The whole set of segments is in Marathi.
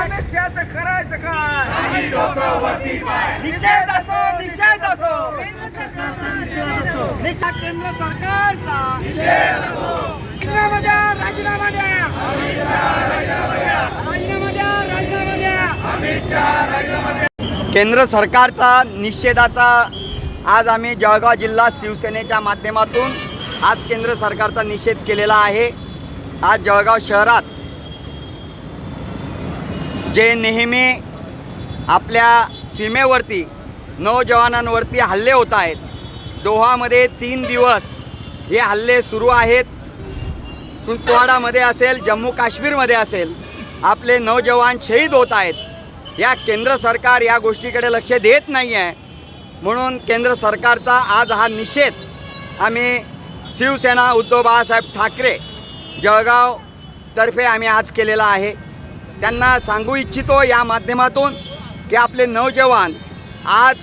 अमित शहाचं करायचं काय? निषेध असो निषेध असो. निषेध केंद्र सरकारचा. राजीनामा द्या राजीनामा द्या. राजीनामा द्या. राजीनामा द्या. केंद्र सरकारचा निषेधाचा आज आम्ही जळगाव जिल्हा शिवसेनेच्या माध्यमातून आज केंद्र सरकारचा निषेध केलेला आहे. आज जळगाव शहरात जे नेहमी आपल्या सीमेवरती नौजवानांवरती हल्ले होत आहेत. दोहामध्ये तीन दिवस हे हल्ले सुरू आहेत. कुपवाडामध्ये असेल जम्मू काश्मीरमध्ये असेल आपले नौजवान शहीद होत आहेत. या केंद्र सरकार या गोष्टीकडे लक्ष देत नाही आहे म्हणून केंद्र सरकारचा आज हा निषेध आम्ही शिवसेना उद्धव बाळासाहेब ठाकरे जळगावतर्फे आम्ही आज केलेला आहे. त्यांना सांगू इच्छितो या माध्यमातून की आपले नौजवान आज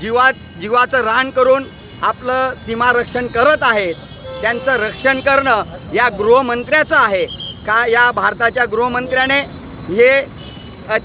जीवा जीवाचं रान करून आपलं सीमारक्षण करत आहेत. त्यांचं रक्षण करणं या गृहमंत्र्याचं आहे. का या भारताच्या गृहमंत्र्याने हे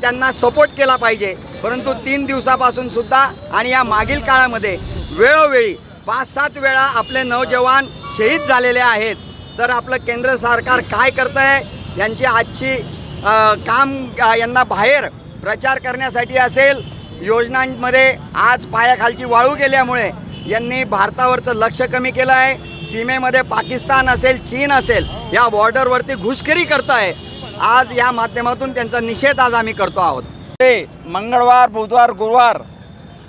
त्यांना सपोर्ट केला पाहिजे. परंतु तीन दिवसापासून सुद्धा आणि या मागील काळामध्ये वेळोवेळी पाच सात वेळा आपले नौजवान शहीद झालेले आहेत. तर आपलं केंद्र सरकार काय करतं आहे यांची आजची काम यांना बाहेर प्रचार करण्यासाठी असेल योजनांमध्ये आज पायाखालची वाळू गेल्यामुळे यांनी भारतावरचं लक्ष कमी केलं आहे. सीमेमध्ये पाकिस्तान असेल चीन असेल या बॉर्डरवरती घुसखोरी करत आहे आज या माध्यमातून त्यांचा निषेध आज आम्ही करतो आहोत. ते मंगळवार बुधवार गुरुवार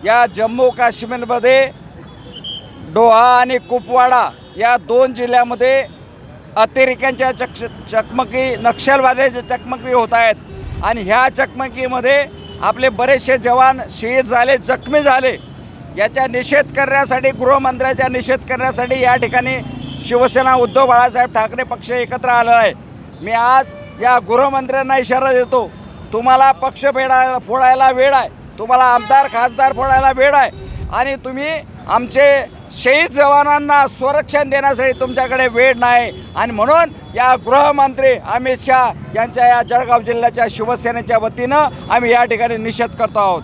या जम्मू काश्मीरमध्ये डोहा आणि कुपवाडा या दोन जिल्ह्यामध्ये अतिरेक्यांच्या चक चकमकी नक्षलवाद्याच्या चकमकी होत आहेत. आणि ह्या चकमकीमध्ये आपले बरेचसे जवान शहीद झाले जखमी झाले. याचा निषेध करण्यासाठी गृहमंत्र्याचा निषेध करण्यासाठी या ठिकाणी शिवसेना उद्धव बाळासाहेब ठाकरे पक्ष एकत्र आलेला आहे. मी आज या गृहमंत्र्यांना इशारा देतो तुम्हाला पक्ष फेडायला फोडायला वेळ आहे. तुम्हाला आमदार खासदार फोडायला वेळ आहे. आणि तुम्ही आमचे शहीद जवानांना संरक्षण देण्यासाठी तुमच्याकडे वेळ नाही. आणि म्हणून या गृहमंत्री अमित शहा यांच्या या जळगाव जिल्ह्याच्या शिवसेनेच्या वतीनं आम्ही या ठिकाणी निषेध करतो आहोत.